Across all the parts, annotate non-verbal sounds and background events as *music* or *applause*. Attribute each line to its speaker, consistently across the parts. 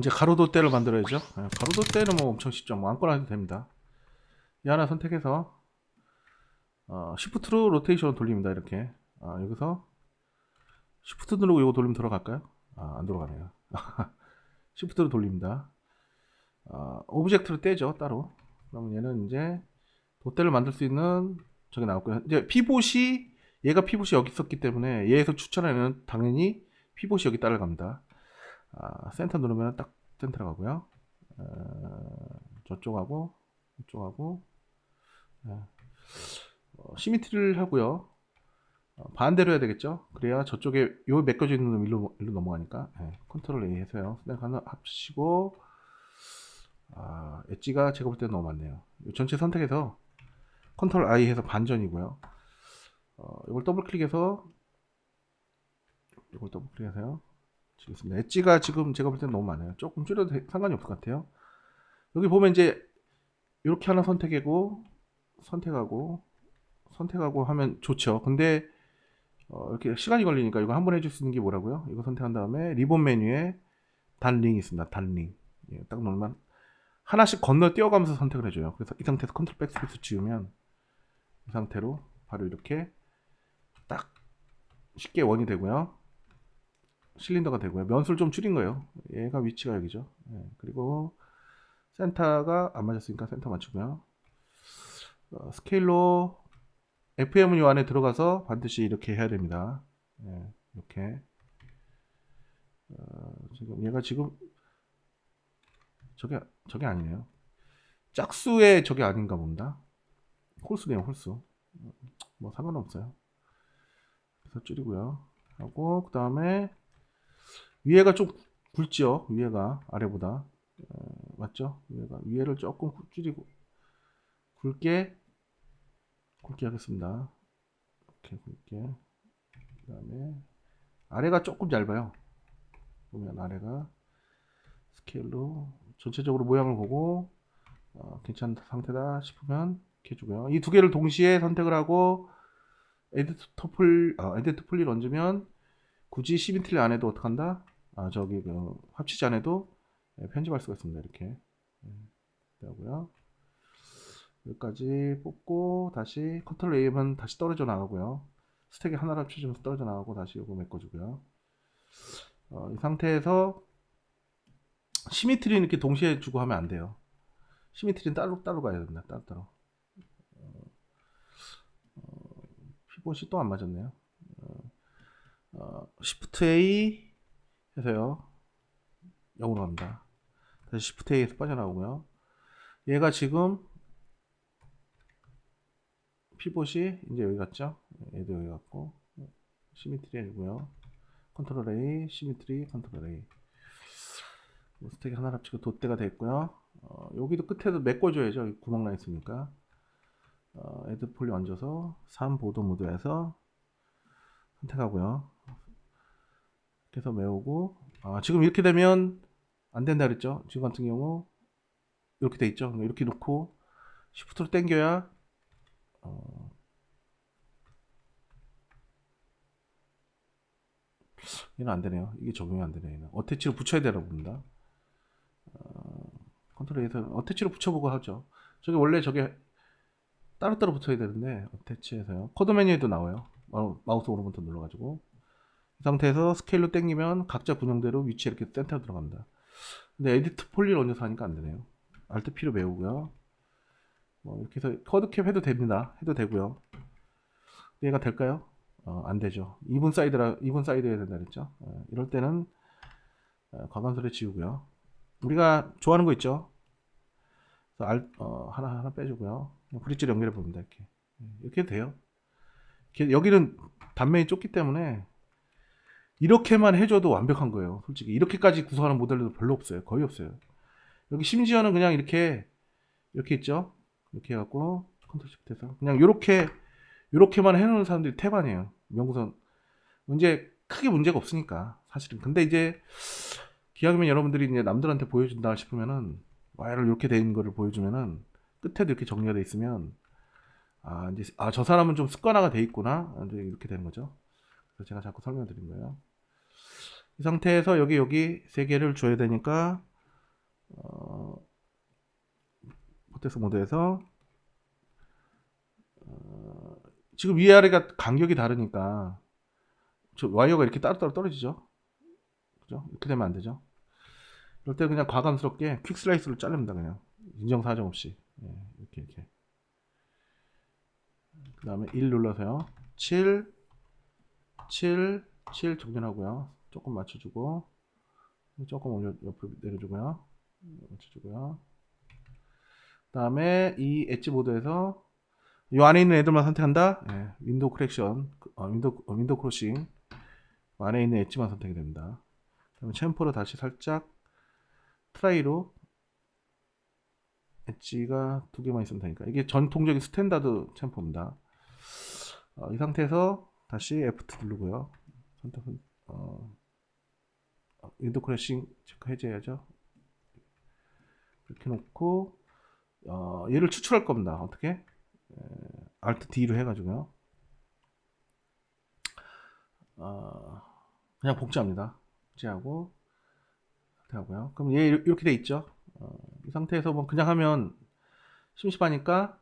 Speaker 1: 이제 가로 돛대를 만들어야죠. 예, 가로 돛대는 뭐 엄청 쉽죠. 뭐 아무거나 해도 됩니다. 이 하나 선택해서 어, 시프트로 로테이션을 돌립니다. 이렇게 아, 여기서 시프트 누르고 이거 돌리면 들어갈까요? 아, 안 들어가네요. 시프트로 *laughs* 돌립니다. 아, 오브젝트를 떼죠 따로. 그러면 얘는 이제 돛대를 만들 수 있는 저게 나왔고요. 이제 피봇이 얘가 피봇이 여기 있었기 때문에 얘에서 추천하는 당연히 피봇이 여기 따라갑니다. 아, 센터 누르면 딱 센터로 가고요. 어, 저쪽하고 이쪽하고 네. 어, 시미트리를 하고요. 어, 반대로 해야 되겠죠. 그래야 저쪽에 요 메꿔져 있는 놈 일로, 일로 넘어가니까 네. 컨트롤 A 해서요. 스냅 하나 합치고 아, 엣지가 제가 볼 때는 너무 많네요. 요 전체 선택해서 컨트롤 I 해서 반전이고요. 어, 이걸 더블 클릭해서 이걸 더블 클릭해서요. 지겠습니다. 엣지가 지금 제가 볼 때는 너무 많아요. 조금 줄여도 돼- 상관이 없을 것 같아요. 여기 보면 이제 이렇게 하나 선택하고 선택하고 선택하고 하면 좋죠. 근데 어, 이렇게 시간이 걸리니까 이거 한 번 해줄 수 있는 게 뭐라고요? 이거 선택한 다음에 리본 메뉴에 단링이 있습니다. 단링. 예, 딱 누르면 하나씩 건너 뛰어가면서 선택을 해줘요. 그래서 이 상태에서 컨트롤 백스페이스 지우면 이 상태로 바로 이렇게 딱 쉽게 원이 되고요. 실린더가 되고요. 면수를 좀 줄인 거예요. 얘가 위치가 여기죠. 예, 그리고 센터가 안 맞았으니까 센터 맞추고요. 어, 스케일로 FM은 이 안에 들어가서 반드시 이렇게 해야 됩니다. 예, 이렇게. 어, 지금 얘가 지금 저게 저게 아니네요. 짝수의 저게 아닌가 봅니다. 홀수네요, 홀수. 뭐 상관은 없어요. 그래서 줄이고요. 하고 그 다음에 위에가 좀 굵죠. 위에가 아래보다 어, 맞죠? 위에가 위에를 조금 줄이고 굵게 굵게 하겠습니다. 이렇게 굵게 그 다음에 아래가 조금 얇아요. 보면 아래가 스케일로 전체적으로 모양을 보고 어, 괜찮은 상태다 싶으면 이렇게 해주고요. 이 두 개를 동시에 선택을 하고 에디터 풀 어, 에디터 풀리 얹으면 굳이 시민틀리 안 해도 어떡한다? 아 저기 그 합치지 않아도 예, 편집할 수가 있습니다. 이렇게 예, 하고요. 여기까지 뽑고 다시 컨트롤 A면 다시 떨어져 나가고요. 스택이 하나를 합쳐주면서 떨어져 나가고 다시 이거 메꿔주고요. 어, 이 상태에서 시미트리는 이렇게 동시에 주고 하면 안 돼요. 시미트리는 따로 따로 가야 된다. 따로 따로. 어, 어, 피봇이 또 안 맞았네요. 어, 어, Shift A 해서요. 0으로 갑니다. 다시 Shift A에서 빠져나오고요. 얘가 지금 피봇이 이제 여기 갔죠? 얘도 여기 갔고 시미트리 해주고요. 컨트롤 A, 시미트리, 컨트롤 A. 뭐 스택이 하나 합치고 돛대가 됐고요. 어, 여기도 끝에도 메꿔줘야죠. 구멍 나 있으니까. 어, 에드 폴리 얹어서 3 보도 모드에서 선택하고요. 해서 메우고 아, 지금 이렇게 되면 안 된다 그랬죠. 지금 같은 경우 이렇게 돼 있죠. 이렇게 놓고 시프트로 당겨야 어, 얘는 안 되네요. 이게 적용이 안 되네요. 어태치로 붙여야 되나 봅니다. 어, 컨트롤 에서 어태치로 붙여보고 하죠. 저게 원래 저게 따로따로 붙어야 되는데 어태치에서요. 코드 메뉴에도 나와요. 마우- 마우스 오른 버튼 눌러가지고 이 상태에서 스케일로 당기면 각자 분영대로 위치 이렇게 센터로 들어갑니다. 근데 에디트 폴리를 얹어서 하니까 안 되네요. 알트 P로 메우고요. 뭐 이렇게 해서 커드캡 해도 됩니다. 해도 되고요. 얘가 될까요? 어, 안 되죠. 2분 사이드라 2분 사이드 해야 된다 그랬죠. 어, 이럴 때는 어, 과감소리 지우고요. 우리가 좋아하는 거 있죠. 그래서 알, 어, 하나 하나 빼주고요. 브릿지를 연결해 봅니다. 이렇게 음, 이렇게 돼요. 여기는 단면이 좁기 때문에 이렇게만 해줘도 완벽한 거예요. 솔직히 이렇게까지 구성하는 모델도 별로 없어요. 거의 없어요. 여기 심지어는 그냥 이렇게 이렇게 있죠. 이렇게 해갖고 컨트롤 시프트해서 그냥 이렇게 이렇게만 해놓은 사람들이 태반이에요. 연구선 문제 크게 문제가 없으니까 사실은. 근데 이제 기왕이면 여러분들이 이제 남들한테 보여준다 싶으면은 와이를 이렇게 된 거를 보여주면은 끝에도 이렇게 정리가 돼 있으면 아 이제 아 저 사람은 좀 습관화가 돼 있구나 이제 이렇게 되는 거죠. 그래서 제가 자꾸 설명드린 거예요. 이 상태에서 여기 여기 세 개를 줘야 되니까 어, 포텍스 모드에서 어, 지금 위아래가 간격이 다르니까 저 와이어가 이렇게 따로따로 떨어지죠. 그죠? 이렇게 되면 안 되죠. 이럴 때 그냥 과감스럽게 퀵 슬라이스로 자릅니다. 그냥 인정 사정 없이 예, 이렇게 이렇게. 그 다음에 1 눌러서요. 7, 7, 7 정렬하고요. 조금 맞춰주고 조금 올려 옆으로 내려주고요. 맞춰주고요. 그 다음에 이 엣지 모드에서 이 안에 있는 애들만 선택한다. 예, 윈도우 크랙션, 어, 윈도우 어, 윈도우 크로싱 안에 있는 엣지만 선택이 됩니다. 그다음에 챔퍼를 다시 살짝 트라이로 엣지가 두 개만 있으면 되니까 이게 전통적인 스탠다드 챔퍼입니다. 어, 이 상태에서 다시 F2 누르고요. 선택은 어, 어, 윈도우 크래싱 체크 해제해야죠. 이렇게 놓고 어, 얘를 추출할 겁니다. 어떻게? Alt D로 해가지고요. 어, 그냥 복제합니다. 복제하고 하고요. 그럼 얘 이렇게 돼 있죠. 어, 이 상태에서 뭐 그냥 하면 심심하니까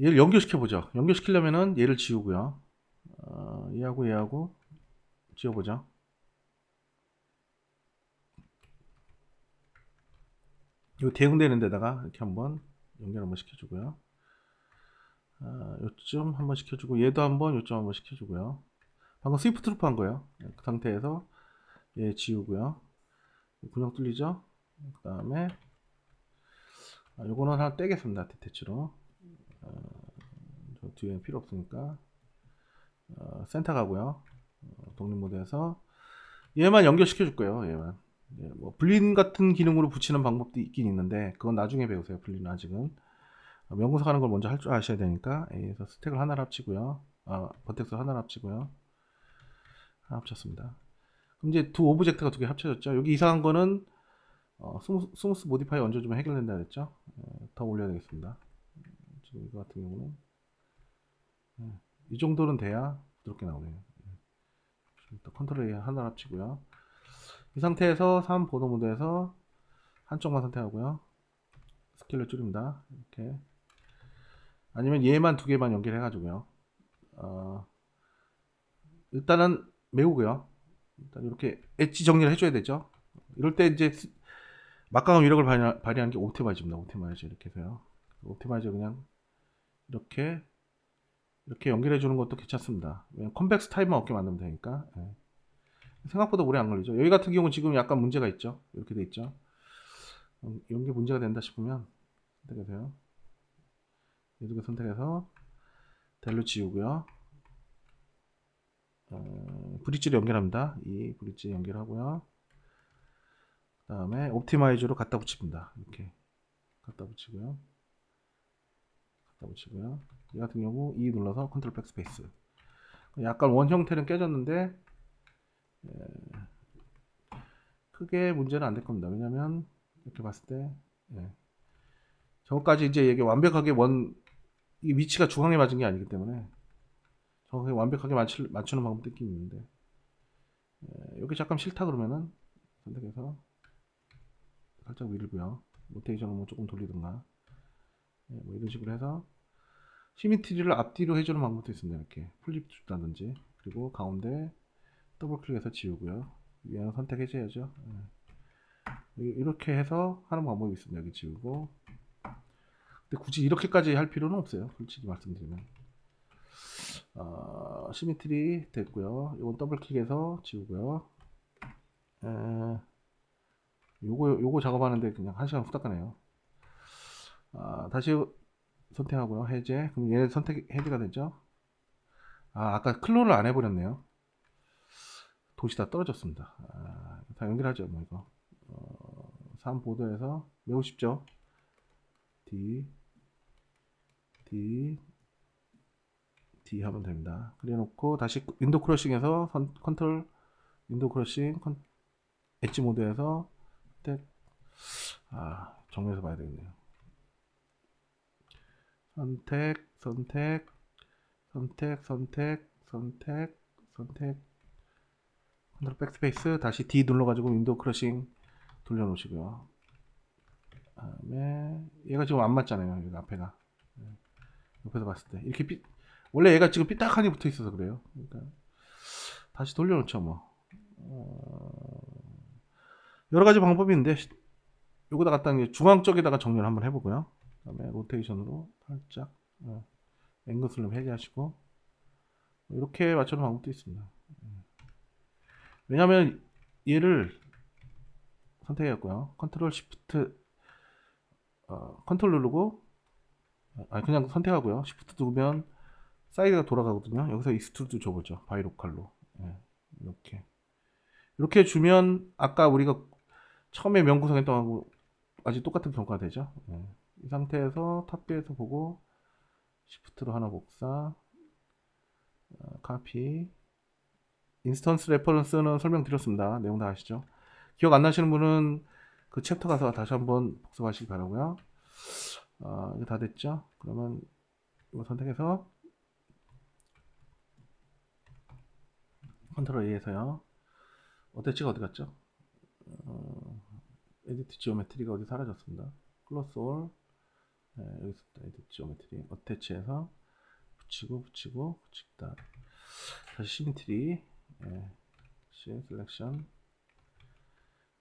Speaker 1: 얘를 연결시켜 보죠. 연결시키려면은 얘를 지우고요. 어, 얘하고 얘하고 지워보죠. 요 대응되는 데다가 이렇게 한번 연결 한번 시켜주고요. 아, 요쯤 한번 시켜주고 얘도 한번 요점 한번 시켜주고요. 방금 스위프트 루프 한 거예요. 그 상태에서 얘 지우고요. 군용 뚫리죠? 그 다음에 아, 요거는 하나 떼겠습니다. 디테치로 어, 저 뒤에 필요 없으니까 어, 센터 가고요. 어, 독립 모드에서 얘만 연결시켜 줄 거예요. 얘만 예, 뭐 블린 같은 기능으로 붙이는 방법도 있긴 있는데 그건 나중에 배우세요. 블린 아직은 어, 명분석 하는 걸 먼저 할 줄 아셔야 되니까 A에서 스택을 하나를 합치고요. 아, 버텍스 하나를 합치고요. 하나 합쳤습니다. 그럼 이제 두 오브젝트가 두 개 합쳐졌죠. 여기 이상한 거는 어, 스무스, 스무스 모디파이 얹어주면 해결된다 그랬죠. 예, 더 올려야 되겠습니다. 지금 이거 같은 경우는 예, 이 정도는 돼야 부드럽게 나오네요. 예. 컨트롤 A 하나 합치고요. 이 상태에서 3 보도 모드에서 한쪽만 선택하고요. 스케일을 줄입니다. 이렇게 아니면 얘만 두 개만 연결해가지고요. 어, 일단은 메우고요. 일단 이렇게 엣지 정리를 해줘야 되죠. 이럴 때 이제 스- 막강한 위력을 발휘- 발휘하는 게 옵티마이저입니다. 옵티마이저 이렇게 해서요. 옵티마이저 그냥 이렇게 이렇게 연결해 주는 것도 괜찮습니다. 왜냐면 컴백스 타입만 없게 만들면 되니까. 예. 생각보다 오래 안 걸리죠. 여기 같은 경우는 지금 약간 문제가 있죠. 이렇게 돼 있죠. 음, 이런 게 문제가 된다 싶으면 선택하세요. 이렇게 선택해서 델로 지우고요. 어, 브릿지를 연결합니다. 이 브릿지 연결하고요. 그 다음에 옵티마이저로 갖다 붙입니다. 이렇게 갖다 붙이고요. 갖다 붙이고요. 이 같은 경우 E 눌러서 컨트롤 백스페이스. 약간 원 형태는 깨졌는데 예, 크게 문제는 안 될 겁니다. 왜냐면 이렇게 봤을 때 예, 저거까지 이제 이게 완벽하게 원 이 위치가 중앙에 맞은 게 아니기 때문에 정확하게 완벽하게 맞추, 맞추는 방법도 있긴 있는데 예, 여기 잠깐 싫다 그러면은 선택해서 살짝 밀고요. 로테이션을 뭐 조금 돌리든가 예, 뭐 이런 식으로 해서 시미트리를 앞뒤로 해주는 방법도 있습니다. 이렇게 플립 준다든지. 그리고 가운데 더블 클릭해서 지우고요 위에는 선택해 줘야죠 예. 이- 이렇게 해서 하는 방법이 있습니다 여기 지우고 근데 굳이 이렇게까지 할 필요는 없어요 솔직히 말씀드리면 어, 시미트리 됐고요. 이건 더블 클릭해서 지우고요. 에, 요거 요거 작업하는데 그냥 한 시간 후딱 가네요. 아, 다시 선택하고요. 해제. 그럼 얘 선택 해제가 되죠. 아, 아까 클론을 안 해버렸네요. 도시 다 떨어졌습니다. 아, 다 연결하죠, 뭐 이거. 어, 3 보드에서 매우 쉽죠. D D D 하면 됩니다. 그래놓고 다시 윈도우 크러싱에서 선- 컨트롤 윈도우 크러싱 컨, 엣지 모드에서 선택 아 정면에서 봐야 되겠네요. 선택 선택 선택 선택 선택 선택 컨트롤 백스페이스 다시 D 눌러가지고 윈도우 크러싱 돌려놓으시고요. 다음에 얘가 지금 안 맞잖아요. 여기 앞에가 네. 옆에서 봤을 때 이렇게 삐, 원래 얘가 지금 삐딱하니 붙어 있어서 그래요. 그러니까 다시 돌려놓죠 뭐. 어, 여러 가지 방법이 있는데 시- 요거다 갖다 중앙 쪽에다가 정렬 한번 해보고요. 그다음에 로테이션으로 살짝 어, 앵글 슬럼 해제하시고 이렇게 맞추는 방법도 있습니다. 음. 왜냐하면 얘를 선택했고요. 컨트롤 시프트 어, 컨트롤 누르고 아 그냥 선택하고요. 시프트 누르면 사이드가 돌아가거든요. 여기서 익스트루드 줘보죠. 바이로칼로 예, 이렇게 이렇게 주면 아까 우리가 처음에 명구성했던 거하고 아직 똑같은 평가가 되죠. 예. 이 상태에서 탑뷰에서 보고 시프트로 하나 복사 어, 카피 인스턴스 레퍼런스는 설명드렸습니다. 내용 다 아시죠? 기억 안 나시는 분은 그 챕터 가서 다시 한번 복습하시기 바라고요. 아, 이거 다 됐죠? 그러면 이거 선택해서 컨트롤 A에서요. 어때치가 어디 갔죠? 어, 에디트 지오메트리가 어디 사라졌습니다. 클로스 올 네, 여기 있습니다. 에디트 지오메트리 어태치해서 붙이고 붙이고 붙이다 다시 시미트리 예, 시 셀렉션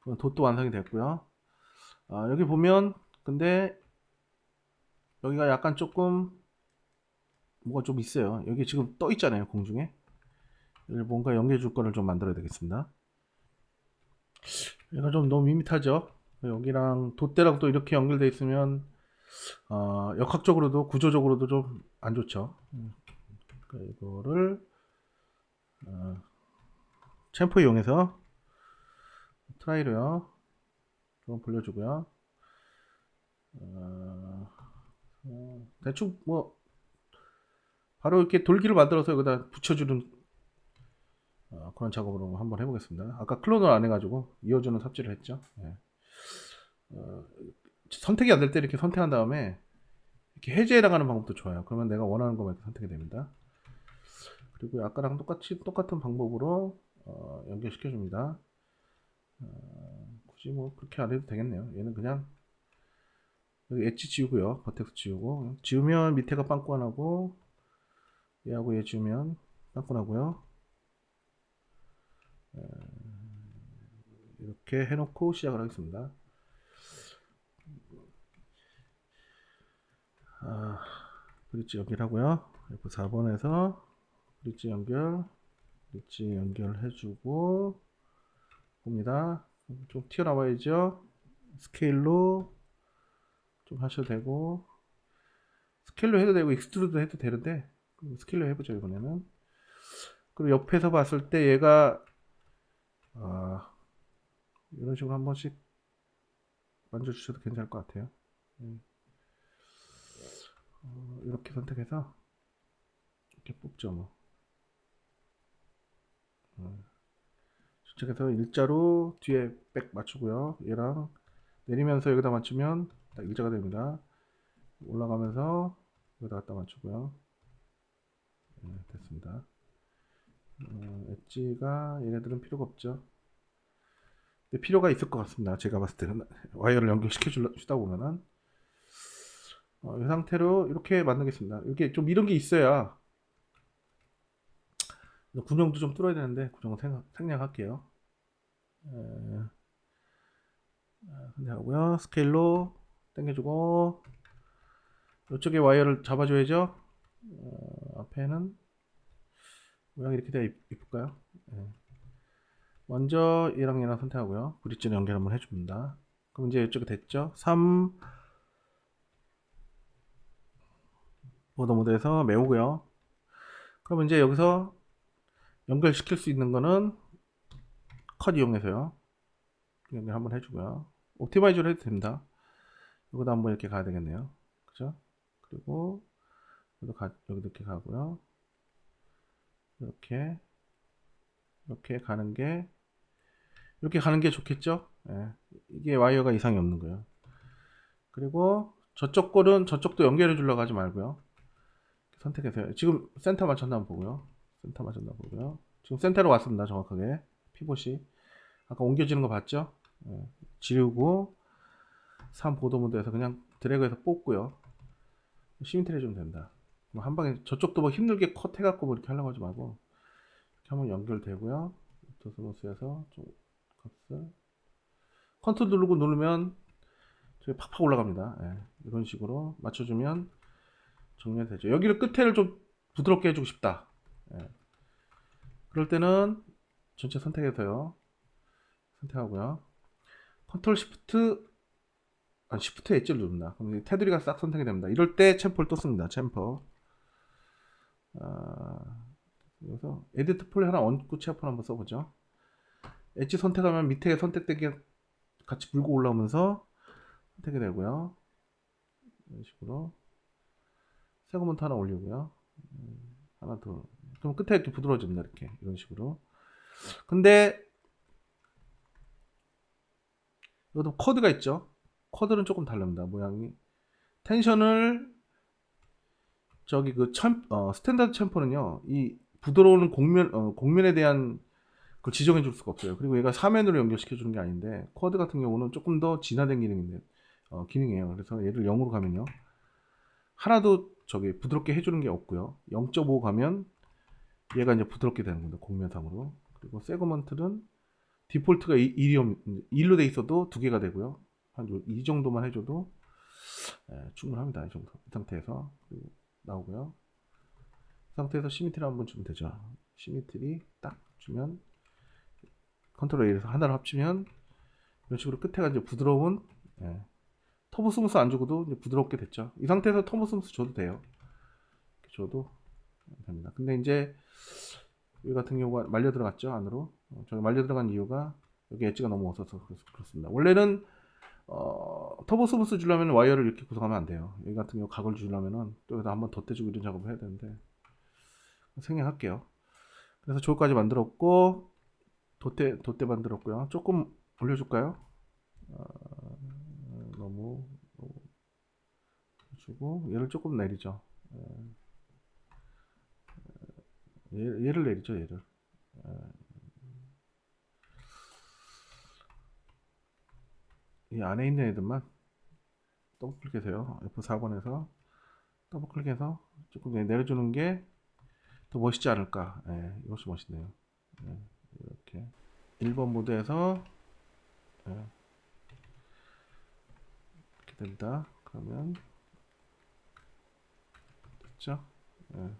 Speaker 1: 그럼 돛도 완성이 됐고요. 아, 여기 보면 근데 여기가 약간 조금 뭐가 좀 있어요. 여기 지금 떠 있잖아요 공중에. 여기 뭔가 줄 거를 좀 만들어야 되겠습니다. 얘가 좀 너무 밋밋하죠. 여기랑 돛대랑 또 이렇게 연결돼 있으면 어, 역학적으로도 구조적으로도 좀 안 좋죠. 음, 그러니까 이거를 어, 챔프 이용해서 트라이로요. 좀 돌려주고요. 어, 어, 대충 뭐 바로 이렇게 돌기를 만들어서 여기다 붙여주는 어, 그런 작업으로 한번 해보겠습니다. 아까 클론을 안 해가지고 이어주는 삽질을 했죠. 예. 어, 선택이 안 될 때 이렇게 선택한 다음에 이렇게 해제해 나가는 방법도 좋아요. 그러면 내가 원하는 것만 선택이 됩니다. 그리고 아까랑 똑같이 똑같은 방법으로 어, 연결시켜 줍니다. 어, 굳이 뭐 그렇게 안 해도 되겠네요. 얘는 그냥 여기 엣지 지우고요. 버텍스 지우고 지우면 밑에가 빵꾸나고 얘하고 얘 지우면 빵꾸나고요. 어, 이렇게 해놓고 시작을 하겠습니다. 아, 브릿지 연결하고요. F4번에서 브릿지 연결, 브릿지 연결해주고 봅니다. 좀 튀어나와야죠. 스케일로 좀 하셔도 되고 스케일로 해도 되고 익스트루드 해도 되는데 스케일로 해보죠 이번에는. 그리고 옆에서 봤을 때 얘가 아, 이런 식으로 한 번씩 만져주셔도 괜찮을 것 같아요. 음. 어, 이렇게 선택해서 이렇게 뽑죠 뭐. 어. 저쪽에서 일자로 뒤에 백 맞추고요. 얘랑 내리면서 여기다 맞추면 딱 일자가 됩니다. 올라가면서 여기다 갖다 맞추고요. 네, 됐습니다. 어, 엣지가 얘네들은 필요가 없죠. 근데 필요가 있을 것 같습니다. 제가 봤을 때는 와이어를 연결시켜 주다 보면은 어, 이 상태로 이렇게 만들겠습니다. 이렇게 좀 이런 게 있어야 군용도 좀 뚫어야 되는데 군용은 생각, 생략할게요. 에, 생략하고요. 스케일로 당겨주고 이쪽에 와이어를 잡아줘야죠. 어, 앞에는 모양이 이렇게 돼야 이- 이쁠까요? 예. 먼저 얘랑 얘랑 선택하고요. 브릿지는 연결 한번 해줍니다. 그럼 이제 이쪽에 됐죠? 3 모드 모드에서 메우고요. 그럼 이제 여기서 연결시킬 수 있는 거는 컷 이용해서요. 연결 한번 해주고요. 옵티마이저로 해도 됩니다. 여기다 한번 이렇게 가야 되겠네요. 그죠? 그리고 여기도 가, 여기도 이렇게 가고요. 이렇게 이렇게 가는 게 이렇게 가는 게 좋겠죠? 예. 이게 와이어가 이상이 없는 거예요. 그리고 저쪽 골은 저쪽도 연결해 주려고 하지 말고요. 선택해서요. 지금 센터 맞췄나 한번 보고요. 센터 맞췄나 보고요. 지금 센터로 왔습니다. 정확하게. 피봇이. 아까 옮겨지는 거 봤죠? 예. 지우고 3 보도 모드에서 그냥 드래그해서 뽑고요. 시미트리 해주면 된다. 뭐한 방에 저쪽도 뭐 힘들게 컷 해갖고 뭐 이렇게 하려고 하지 말고 이렇게 하면 연결되고요. 도스모스에서 좀 값을 컨트롤 누르고 누르면 저기 팍팍 올라갑니다. 예, 이런 식으로 맞춰주면 정리되죠. 여기를 끝에를 좀 부드럽게 해주고 싶다. 예. 그럴 때는 전체 선택해서요. 선택하고요. 컨트롤 시프트 아 시프트 엣지를 누른다. 그럼 이 테두리가 싹 선택이 됩니다. 이럴 때 챔퍼를 또 씁니다. 챔퍼. 아, 그래서 에디트 폴 하나 얹고 체어폴 한번 써보죠. 엣지 선택하면 밑에 선택된 게 같이 불고 올라오면서 선택이 되고요. 이런 식으로 세그먼트 하나 올리고요. 음, 하나 더. 그럼 끝에 이렇게 부드러워집니다. 이렇게 이런 식으로. 근데 이것도 코드가 있죠. 코드는 조금 다릅니다. 모양이 텐션을 저기 그 참, 어, 스탠다드 챔퍼는요. 이 부드러운 곡면 어, 곡면에 대한 걸 지정해 줄 수가 없어요. 그리고 얘가 사면으로 연결시켜 주는 게 아닌데 코드 같은 경우는 조금 더 진화된 기능인데 어, 기능이에요. 그래서 얘를 0으로 가면요. 하나도 저기 부드럽게 해주는 게 없고요. 0.5 가면 얘가 이제 부드럽게 되는 겁니다. 곡면상으로. 그리고 세그먼트는 디폴트가 1이 1로 돼 있어도 두 개가 되고요. 한 이 정도만 해줘도 예, 충분합니다. 이 정도 이 상태에서 그리고 나오고요. 이 상태에서 시미트리 한번 주면 되죠. 시미트리 딱 주면 컨트롤 A에서 하나를 합치면 이런 식으로 끝에가 이제 부드러운 예, 터보 스무스 안 주고도 부드럽게 됐죠. 이 상태에서 터보 스무스 줘도 돼요. 줘도 됩니다. 근데 이제 여기 같은 경우가 말려 들어갔죠 안으로. 어, 저기 말려 들어간 이유가 여기 엣지가 너무 없어서 그렇- 그렇습니다. 원래는 어, 터보 스무스 주려면 와이어를 이렇게 구성하면 안 돼요. 여기 같은 경우 각을 주려면은 또 여기다 한번 덧대주고 이런 작업을 해야 되는데 생략할게요. 그래서 조까지 만들었고 덧대 덧대 만들었고요. 조금 올려줄까요? 어, 너무 주고 얘를 조금 내리죠. 얘, 얘를 내리죠 얘를. 이 안에 있는 애들만 더블 클릭해서요. F4번에서 더블 클릭해서 조금 내려주는 게 더 멋있지 않을까. 예, 이것이 멋있네요. 예, 이렇게 1번 모드에서 예, 이렇게 된다. 그러면 됐죠? 예.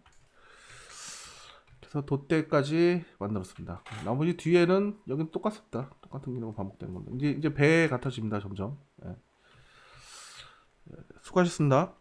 Speaker 1: 그래서 돛대까지 만들었습니다. 나머지 뒤에는 여기는 똑같습니다. 똑같은 기능은 반복되는 겁니다. 이제 이제 배에 같아집니다. 점점. 예. 예, 수고하셨습니다.